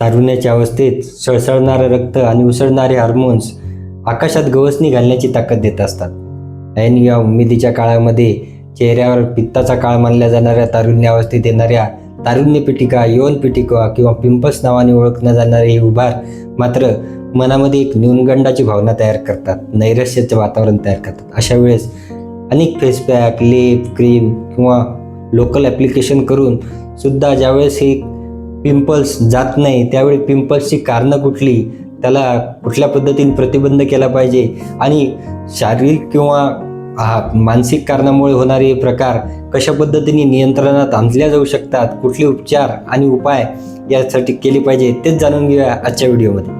तारुण्याच्या अवस्थेत सळसळणारं रक्त आणि उसळणारे हार्मोन्स आकाशात गवसणी घालण्याची ताकद देत असतात. ऐन या उमेदीच्या काळामध्ये चेहऱ्यावर पित्ताचा काळ मानल्या जाणाऱ्या तारुण्यावस्थेत येणाऱ्या तारुण्य पिटिका यौन पिटिका किंवा पिंपल्स नावाने ओळखल्या जाणारे हे उभार मात्र मनामध्ये एक न्यूनगंडाची भावना तयार करतात नैराश्याचं वातावरण तयार करतात. अशा वेळेस अनेक फेसपॅक लेप क्रीम किंवा लोकल ॲप्लिकेशन करून सुद्धा ज्यावेळेस हे पिंपल्स जात नाही त्यावेळी पिंपल्सची कारणं कुठली? त्याला कुठल्या पद्धतीने प्रतिबंध केला पाहिजे? आणि शारीरिक किंवा हा मानसिक कारणामुळे होणारे प्रकार कशा पद्धतीने नियंत्रणात आणल्या जाऊ शकतात? कुठले उपचार आणि उपाय यासाठी केले पाहिजे तेच जाणून घेऊया आजच्या व्हिडिओमध्ये.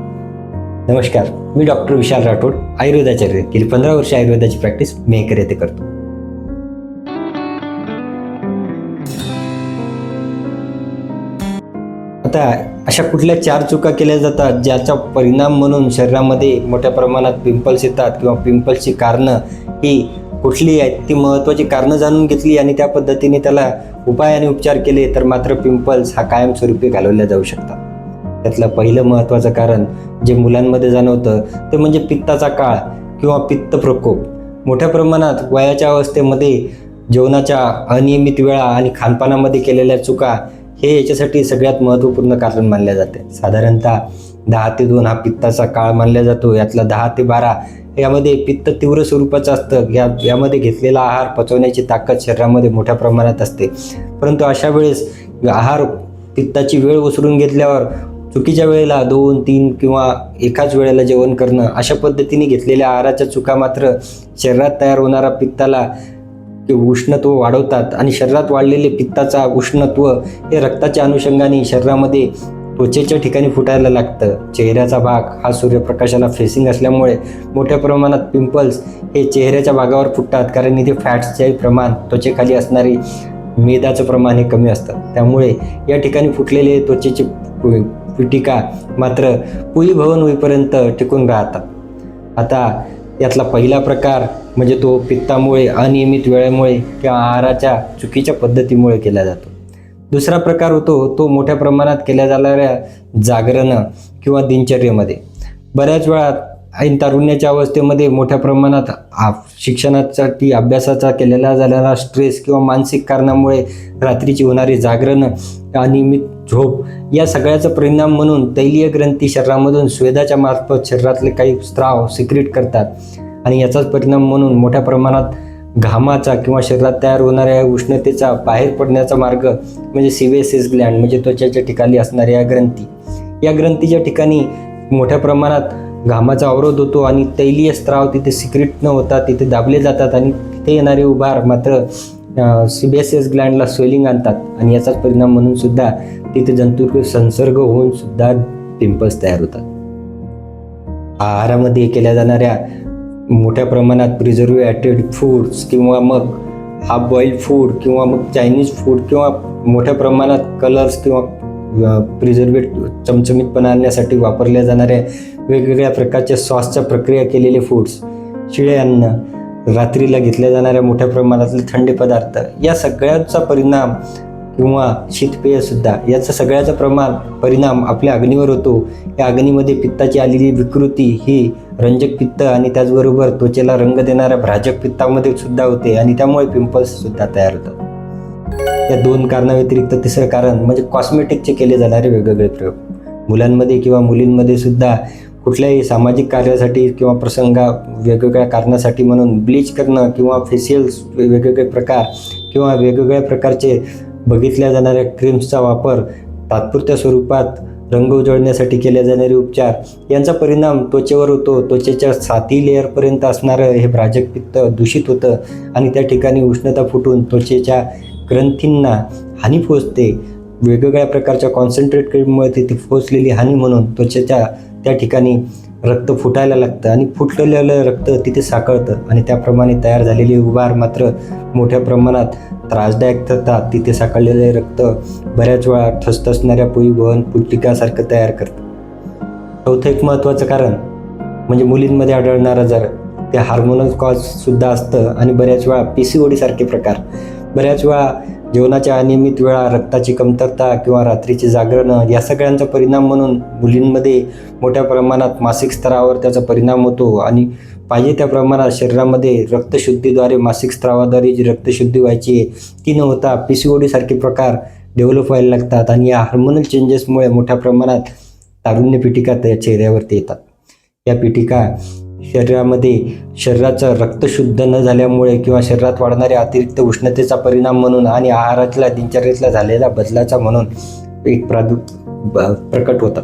नमस्कार मी डॉक्टर विशाल राठोड आयुर्वेदाचार्य. गेली पंधरा वर्ष आयुर्वेदाची प्रॅक्टिस मेहकर येथे करतो. आता अशा कुठल्या चार चुका केल्या जातात ज्याचा परिणाम म्हणून शरीरामध्ये मोठ्या प्रमाणात पिंपल्स येतात किंवा पिंपल्सची कारणं ही कुठली आहेत ती महत्त्वाची कारणं जाणून घेतली आणि त्या पद्धतीने त्याला उपाय आणि उपचार केले तर मात्र पिंपल्स हा कायमस्वरूपी घालवल्या जाऊ शकतात. त्यातलं पहिलं महत्त्वाचं कारण जे मुलांमध्ये जाणवतं ते म्हणजे पित्ताचा काळ किंवा पित्त प्रकोप. मोठ्या प्रमाणात वयाच्या अवस्थेमध्ये जेवणाच्या अनियमित वेळा आणि खानपानामध्ये केलेल्या चुका हे याच्यासाठी सगळ्यात महत्त्वपूर्ण कारण मानले जाते. साधारणतः दहा ते दोन हा पित्ताचा काळ मानला जातो. यातला दहा ते बारा यामध्ये पित्त तीव्र स्वरूपाचं असतं. या यामध्ये घेतलेला आहार पचवण्याची ताकद शरीरामध्ये मोठ्या प्रमाणात असते. परंतु अशा वेळेस आहार पित्ताची वेळ ओसरून घेतल्यावर चुकीच्या वेळेला दोन तीन किंवा एकाच वेळेला जेवण करणं अशा पद्धतीने घेतलेल्या आहाराच्या चुका मात्र शरीरात तयार होणारा पित्ताला ते उष्णत्व वाढवतात आणि शरीरात वाढलेले पित्ताचा उष्णत्व हे रक्ताच्या अनुषंगाने शरीरामध्ये त्वचेच्या ठिकाणी फुटायला लागतं. चेहऱ्याचा भाग हा सूर्यप्रकाशाला फेसिंग असल्यामुळे मोठ्या प्रमाणात पिंपल्स हे चेहऱ्याच्या भागावर फुटतात कारण इथे फॅट्सचे प्रमाण त्वचेखाली असणारी मेदाचं प्रमाण हे कमी असतं. त्यामुळे या ठिकाणी फुटलेले त्वचेचे पिटिका मात्र पुई भवन होईपर्यंत टिकून राहतात. आता यातला पहिला प्रकार म्हणजे तो पित्तामुळे अनियमित वेळेमुळे किंवा आहाराच्या चुकीच्या पद्धतीमुळे केला जातो. दुसरा प्रकार होतो तो मोठ्या प्रमाणात केल्या जाणाऱ्या जागरणं किंवा दिनचर्येमध्ये. बऱ्याच वेळात ऐन तारुण्याच्या अवस्थेमध्ये मोठ्या प्रमाणात आ- शिक्षणासाठी अभ्यासाचा केलेला झालेला स्ट्रेस किंवा मानसिक कारणामुळे रात्रीची होणारी जागरणं अनियमित झोप या सगळ्याचा परिणाम म्हणून तैलीय ग्रंथी शरीरामधून स्वेदाच्या मार्फत शरीरातले काही स्त्राव सिक्रेट करतात. आणि याचाच परिणाम म्हणून मोठ्या प्रमाणात घामाचा किंवा शरीरात तयार होणाऱ्या उष्णतेचा बाहेर पडण्याचा मार्ग म्हणजे सिवेसिस ग्लँड म्हणजे त्वचेच्या ठिकाणी असणाऱ्या या ग्रंथी. या ग्रंथीच्या ठिकाणी मोठ्या प्रमाणात घामाचा अवरोध होतो आणि तैलीय स्त्राव तिथे सिक्रेट न होता तिथे दाबले जातात आणि तिथे येणारे उभार मात्र सीबीएसएस ग्लँडला स्वेलिंग आणतात आणि याचाच परिणाम म्हणून सुद्धा तिथे जंतू संसर्ग होऊन सुद्धा पिंपल्स तयार होतात. आहारामध्ये केल्या जाणाऱ्या मोठ्या प्रमाणात प्रिझर्वेटेड फूड्स किंवा मग हाफ बॉईल फूड किंवा मग चायनीज फूड किंवा मोठ्या प्रमाणात कलर्स किंवा प्रिझर्वेट चमचमीतपणा आणण्यासाठी वापरल्या जाणाऱ्या वेगवेगळ्या प्रकारच्या सॉसच्या प्रक्रिया केलेले फूड्स शिळे अन्न रात्रीला घेतल्या जाणाऱ्या मोठ्या प्रमाणातले थंड पदार्थ या सगळ्याचा परिणाम किंवा शीतपेयसुद्धा याचा सगळ्याचा प्रमाण परिणाम आपल्या अग्नीवर होतो. या अग्नीमध्ये पित्ताची आलेली विकृती ही रंजक पित्त आणि त्याचबरोबर त्वचेला रंग देणाऱ्या भ्राजक पित्तामध्ये सुद्धा होते आणि त्यामुळे पिंपल्ससुद्धा तयार होतात. या दोन कारणाव्यतिरिक्त तिसरं कारण म्हणजे कॉस्मेटिकचे केले जाणारे वेगवेगळे प्रयोग. मुलांमध्ये किंवा मुलींमध्ये सुद्धा कुठल्याही सामाजिक कार्यासाठी किंवा प्रसंगा वेगवेगळ्या कारणासाठी म्हणून ब्लीच करणं किंवा फेशियल्स वेगवेगळे प्रकार किंवा वेगवेगळ्या प्रकारचे बघितल्या जाणाऱ्या क्रीम्सचा वापर तात्पुरत्या स्वरूपात रंग उजळण्यासाठी केले जाणारे उपचार यांचा परिणाम त्वचेवर होतो. त्वचेच्या साती लेअरपर्यंत असणारं हे भ्राजक पित्त दूषित होतं आणि त्या ठिकाणी उष्णता फुटून त्वचेच्या ग्रंथींना हानी पोचते वेगवेगळ्या प्रकारच्या कॉन्सन्ट्रेट क्रीममुळे तिथे पोचलेली हानी म्हणून त्वचेच्या त्या ठिकाणी रक्त फुटायला लागतं आणि फुटलेलं रक्त तिथे साकळतं. आणि त्याप्रमाणे तयार झालेली उभार मात्र मोठ्या प्रमाणात त्रासदायक ठरतात. तिथे साकळलेले रक्त बऱ्याच वेळा ठसठसणाऱ्या पुईभवन पुटिकासारखं तयार करतं. चौथं एक महत्त्वाचं कारण म्हणजे मुलींमध्ये आढळणारा जर ते हार्मोनल कॉजसुद्धा असतं आणि बऱ्याच वेळा पी सी ओडीसारखे प्रकार. बऱ्याच वेळा जेवणाच्या अनियमित वेळा रक्ताची कमतरता किंवा रात्रीचे जागरण या सगळ्यांचा परिणाम म्हणून मुलींमध्ये मोठ्या प्रमाणात मासिक स्तरावर त्याचा परिणाम होतो आणि पाहिजे त्या प्रमाणात शरीरामध्ये रक्तशुद्धीद्वारे मासिक स्त्रावाद्वारे जी रक्तशुद्धी व्हायची आहे ती न होता पी सी ओ सारखे प्रकार डेव्हलप व्हायला लागतात आणि या हार्मोनल चेंजेसमुळे मोठ्या प्रमाणात तारुण्य पिटिका त्या चेहऱ्यावरती येतात. या पिटिका शरीरामध्ये शरीराचं रक्त शुद्ध न झाल्यामुळे किंवा शरीरात वाढणाऱ्या अतिरिक्त उष्णतेचा परिणाम म्हणून आणि आहारातल्या दिनचर्येतला झालेल्या बदलाचा म्हणून एक प्रादु प्रकट होतात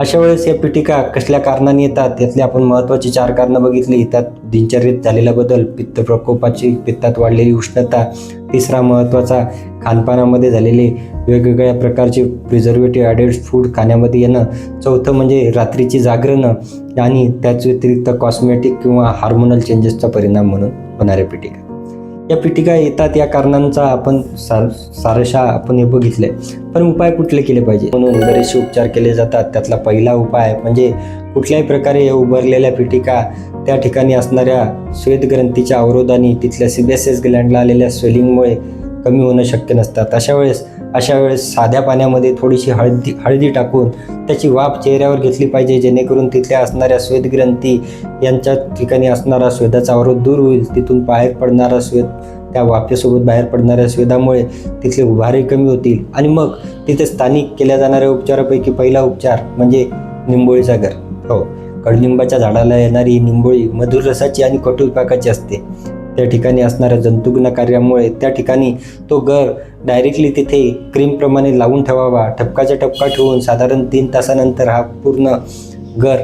अशा वेळेस या पिटिका कसल्या कारणाने येतात? यातली आपण महत्त्वाची चार कारणं बघितली. त्यात दिनचर्येत झालेला बदल पित्त प्रकोपाची पित्तात वाढलेली उष्णता तिसरा महत्त्वाचा खानपानामध्ये झालेले वेगवेगळ्या प्रकारचे प्रिझर्वेटिव्ह ॲडेड फूड खाण्यामध्ये येणं चौथं म्हणजे रात्रीची जागरणं आणि त्याच व्यतिरिक्त कॉस्मेटिक किंवा हार्मोनल चेंजेसचा परिणाम म्हणून होणाऱ्या पिटिका. या पिटिका येतात या कारणांचा आपण सार सारशा आपण हे बघितले पण उपाय कुठले केले पाहिजे? म्हणून बरेचसे उपचार केले जातात. त्यातला पहिला उपाय म्हणजे कुठल्याही प्रकारे या उभारलेल्या पिटिका त्या ठिकाणी असणाऱ्या श्वेतग्रंथीच्या अवरोधाने तिथल्या सिबेसिस ग्लँडला आलेल्या स्वेलिंगमुळे कमी होणं शक्य नसतात. अशा वेळेस अशा वेळेस साध्या पाण्यामध्ये थोडीशी हळदी हळदी टाकून त्याची वाफ चेहऱ्यावर घेतली पाहिजे जेणेकरून तिथल्या असणाऱ्या श्वेतग्रंथी यांच्या ठिकाणी असणारा स्वेदाचा अवरोध दूर होईल. तिथून बाहेर पडणारा स्वेद त्या वाफेसोबत बाहेर पडणाऱ्या स्वेदामुळे तिथले उभारे कमी होतील. आणि मग तिथे स्थानिक केल्या जाणाऱ्या उपचारापैकी पहिला उपचार म्हणजे निंबोळीचा घर. हो. कडलिंबाच्या झाडाला येणारी निंबोळी मधुर रसाची आणि कटू पाकाची असते. त्या ठिकाणी असणाऱ्या जंतुग्न कार्यामुळे त्या ठिकाणी तो गर डायरेक्टली तिथे क्रीमप्रमाणे लावून ठेवावा. ठपकाचा ठपका ठेवून साधारण तीन तासानंतर हा पूर्ण गर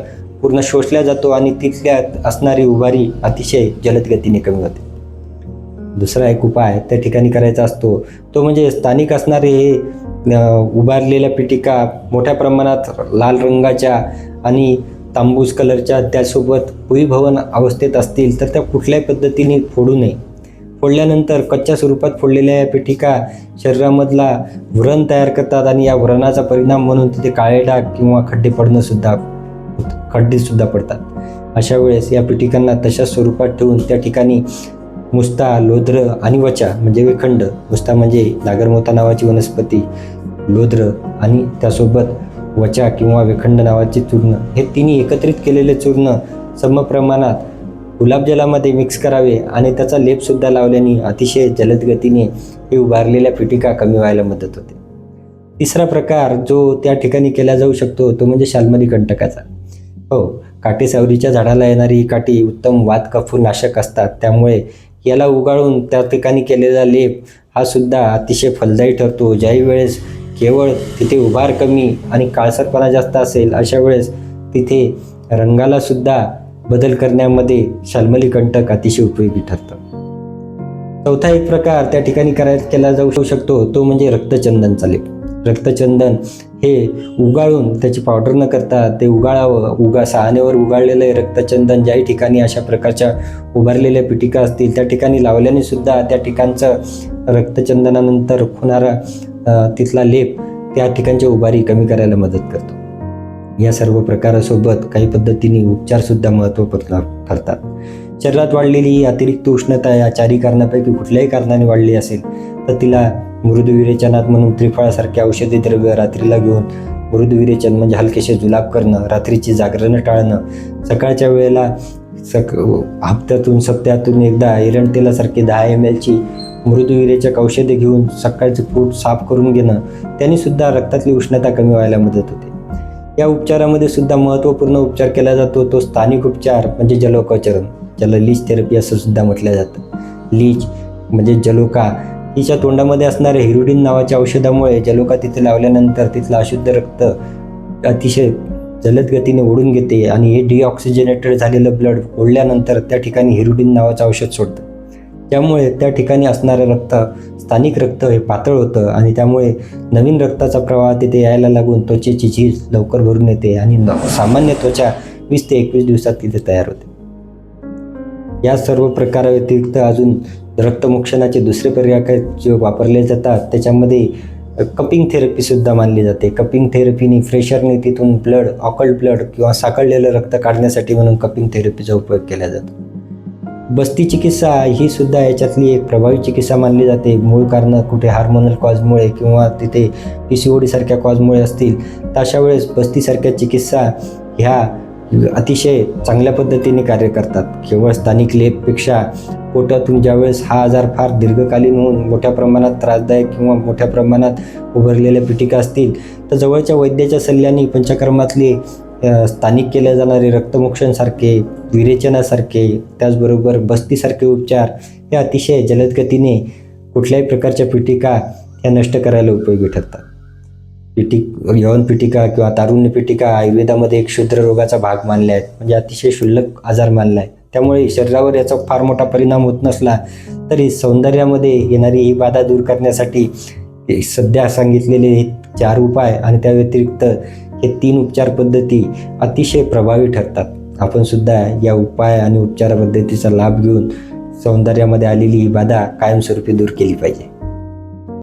पूर्ण शोषला जातो आणि तिथल्या असणारी उभारी अतिशय जलद गतीने कमी होते. दुसरा एक उपाय त्या ठिकाणी करायचा असतो. तो म्हणजे स्थानिक असणारे हे उभारलेल्या पिटिका मोठ्या प्रमाणात लाल रंगाच्या आणि तांबूस कलरच्या त्यासोबत भुईभवन अवस्थेत असतील तर त्या कुठल्याही पद्धतीने फोडू नये. फोडल्यानंतर कच्च्या स्वरूपात फोडलेल्या या पिटिका शरीरामधला व्रण तयार करतात आणि या व्रणाचा परिणाम म्हणून तिथे काळे डाग किंवा खड्डे पडणंसुद्धा खड्डेसुद्धा पडतात. अशा वेळेस या पिठिकांना तशाच स्वरूपात ठेवून त्या ठिकाणी मुस्ता लोद्र आणि वचा म्हणजे वेखंड मुस्ता म्हणजे नागरमोता नावाची वनस्पती लोद्र आणि त्यासोबत वचा किंवा विखंड नावाचे चूर्ण. हे तिन्ही एकत्रित केलेले चूर्ण समप्रमाणात गुलाबजलामध्ये मिक्स करावे आणि त्याचा लेपसुद्धा लावल्याने अतिशय जलद गतीने हे उभारलेल्या पिटिका कमी व्हायला मदत होते. तिसरा प्रकार जो त्या ठिकाणी केला जाऊ शकतो तो म्हणजे शाल्मरी कंटकाचा. हो काटेसावरीच्या झाडाला येणारी ही काठी उत्तम वात कफू नाशक असतात. त्यामुळे याला उगाळून त्या ठिकाणी केलेला लेप हा सुद्धा अतिशय फलदायी ठरतो. ज्याही वेळेस केवळ तिथे उभार कमी आणि काळसरपणा जास्त असेल अशा वेळेस तिथे रंगाला सुद्धा बदल करण्यामध्ये शाल्मली कंटक अतिशय उपयोगी ठरतं. चौथा एक प्रकार त्या ठिकाणी करायला केला जाऊ शकतो तो म्हणजे रक्तचंदनचा लेप. रक्तचंदन हे उगाळून त्याची पावडर न करता ते उगाळावं उगा सहानेवर उगाळलेलं आहे रक्तचंदन ज्याही ठिकाणी अशा प्रकारच्या उभारलेल्या पिटिका असतील त्या ठिकाणी लावल्याने सुद्धा त्या ठिकाणचं रक्तचंदनानंतर होणारा तिथला लेप त्या ठिकाणच्या उभारी कमी करायला मदत करतो. या सर्व प्रकारासोबत काही पद्धतीने उपचारसुद्धा महत्त्वपूर्ण ठरतात. शरीरात वाढलेली ही अतिरिक्त उष्णता या चारी कारणापैकी कुठल्याही कारणाने वाढली असेल तर तिला मृदुविरेचनात म्हणून त्रिफळासारखे औषधी द्रव्य रात्रीला घेऊन मृदुविरेचन म्हणजे हलकेसे जुलाब करणं रात्रीची जागरणं टाळणं सकाळच्या वेळेला सक हप्त्यातून सप्त्यातून एकदा एरण तेलासारखी दहा एम एलची मृदुविरेचक औषधे घेऊन सकाळचे पोट साफ करून घेणं त्यांनी सुद्धा रक्तातली उष्णता कमी व्हायला मदत होते. या उपचारामध्ये सुद्धा महत्त्वपूर्ण उपचार केला जातो तो स्थानिक उपचार म्हणजे जलोकाचरण ज्याला लीच थेरपी असं सुद्धा म्हटलं जातं. लीच म्हणजे जलोका हिच्या तोंडामध्ये असणाऱ्या हिरुडीन नावाच्या औषधामुळे जलोका तिथे लावल्यानंतर तिथलं अशुद्ध रक्त अतिशय जलद गतीने ओढून घेते आणि हे डिऑक्सिजनेटेड झालेलं ब्लड ओढल्यानंतर त्या ठिकाणी हिरुडीन नावाचं औषध सोडतं. त्यामुळे त्या ठिकाणी असणारं रक्त स्थानिक रक्त हे पातळ होतं आणि त्यामुळे नवीन रक्ताचा प्रवाह तिथे यायला लागून त्वचेची झीज लवकर भरून येते आणि न- सामान्य त्वचा वीस ते एकवीस दिवसात तिथे तयार होते. या सर्व प्रकाराव्यतिरिक्त अजून रक्तमोक्षणाचे दुसरे पर्याय काय जे वापरले जातात त्याच्यामध्ये कपिंग थेरपीसुद्धा मानली जाते. कपिंग थेरपीने फ्रेशरने तिथून ब्लड ऑकल्ड ब्लड किंवा साकळलेलं रक्त काढण्यासाठी म्हणून कपिंग थेरपीचा उपयोग केला जातो. बस्ती चिकित्सा ही सुद्धा याच्यातली एक प्रभावी चिकित्सा मानली जाते. मूळ कारणं कुठे हार्मोनल कॉजमुळे किंवा तिथे पी सी ओ डीसारख्या कॉजमुळे असतील तर अशा वेळेस बस्तीसारख्या चिकित्सा ह्या अतिशय चांगल्या पद्धतीने कार्य करतात. केवळ स्थानिक लेपपेक्षा पोटातून ज्यावेळेस हा आजार फार दीर्घकालीन होऊन मोठ्या प्रमाणात त्रासदायक किंवा मोठ्या प्रमाणात उभारलेल्या पिटिका असतील तर जवळच्या वैद्याच्या सल्ल्याने पंचकर्मातले स्थानिक केले जाणारे रक्तमोक्षणसारखे विरेचनासारखे त्याचबरोबर बस्तीसारखे उपचार हे अतिशय जलद गतीने कुठल्याही प्रकारच्या पिटिका ह्या नष्ट करायला उपयोगी ठरतात. पिटिक यवन पिटिका किंवा तारुण्य पिटिका आयुर्वेदामध्ये एक क्षुद्र रोगाचा भाग मानले आहेत म्हणजे अतिशय क्षुल्लक आजार मानला आहे त्यामुळे शरीरावर याचा फार मोठा परिणाम होत नसला तरी सौंदर्यामध्ये येणारी ही बाधा दूर करण्यासाठी सध्या सांगितलेले हे चार उपाय आणि त्या व्यतिरिक्त हे तीन उपचार पद्धती अतिशय प्रभावी ठरतात. आपण सुद्धा या उपाय आणि उपचार पद्धतीचा लाभ घेऊन सौंदर्यामध्ये आलेली ही बाधा कायमस्वरूपी दूर केली पाहिजे.